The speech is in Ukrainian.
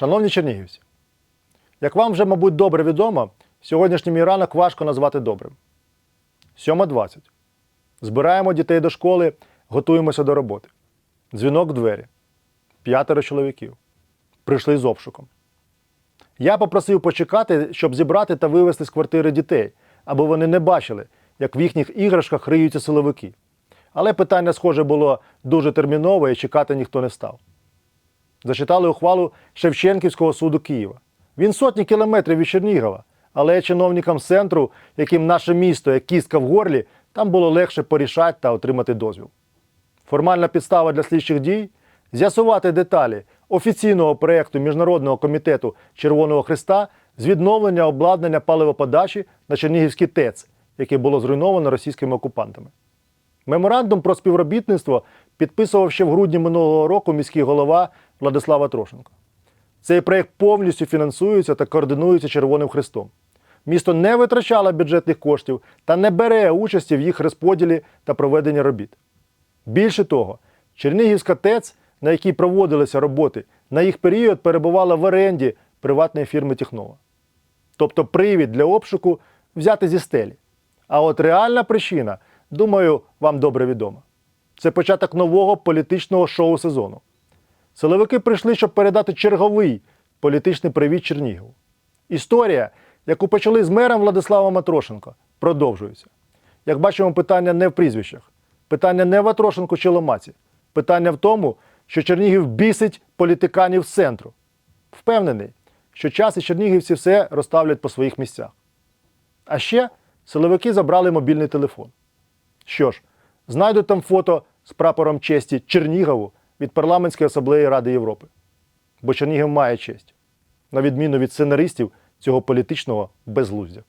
Шановні чернігівці, як вам вже, мабуть, добре відомо, сьогоднішній мій ранок важко назвати добрим. 7.20. Збираємо дітей до школи, готуємося до роботи. Дзвінок в двері. П'ятеро чоловіків. Прийшли з обшуком. Я попросив почекати, щоб зібрати та вивезти з квартири дітей, аби вони не бачили, як в їхніх іграшках риються силовики. Але питання, схоже, було дуже термінове і чекати ніхто не став. Зачитали ухвалу Шевченківського суду Києва. Він сотні кілометрів від Чернігова, але чиновникам центру, яким наше місто як кістка в горлі, там було легше порішати та отримати дозвіл. Формальна підстава для слідчих дій з'ясувати деталі офіційного проєкту Міжнародного комітету Червоного Христа з відновлення обладнання паливоподачі на Чернігівський ТЕЦ, яке було зруйновано російськими окупантами. Меморандум про співробітництво підписував ще в грудні минулого року міський голова Владислава Трошенко. Цей проєкт повністю фінансується та координується Червоним Хрестом. Місто не витрачало бюджетних коштів та не бере участі в їх розподілі та проведенні робіт. Більше того, Чернігівська ТЕЦ, на якій проводилися роботи, на їх період перебувала в оренді приватної фірми Технова. Тобто привід для обшуку взяти зі стелі. А от реальна причина, думаю, вам добре відома. Це початок нового політичного шоу-сезону. Силовики прийшли, щоб передати черговий політичний привіт Чернігову. Історія, яку почали з мером Владиславом Атрошенко, продовжується. Як бачимо, питання не в прізвищах, питання не в Атрошенку чи Ломаці. Питання в тому, що Чернігів бісить політиканів з центру. Впевнений, що час і чернігівці все розставлять по своїх місцях. А ще силовики забрали мобільний телефон. Що ж, знайдуть там фото з прапором честі Чернігову від парламентської асамблеї Ради Європи. Бо Чернігів має честь, на відміну від сценаристів цього політичного безглуздя.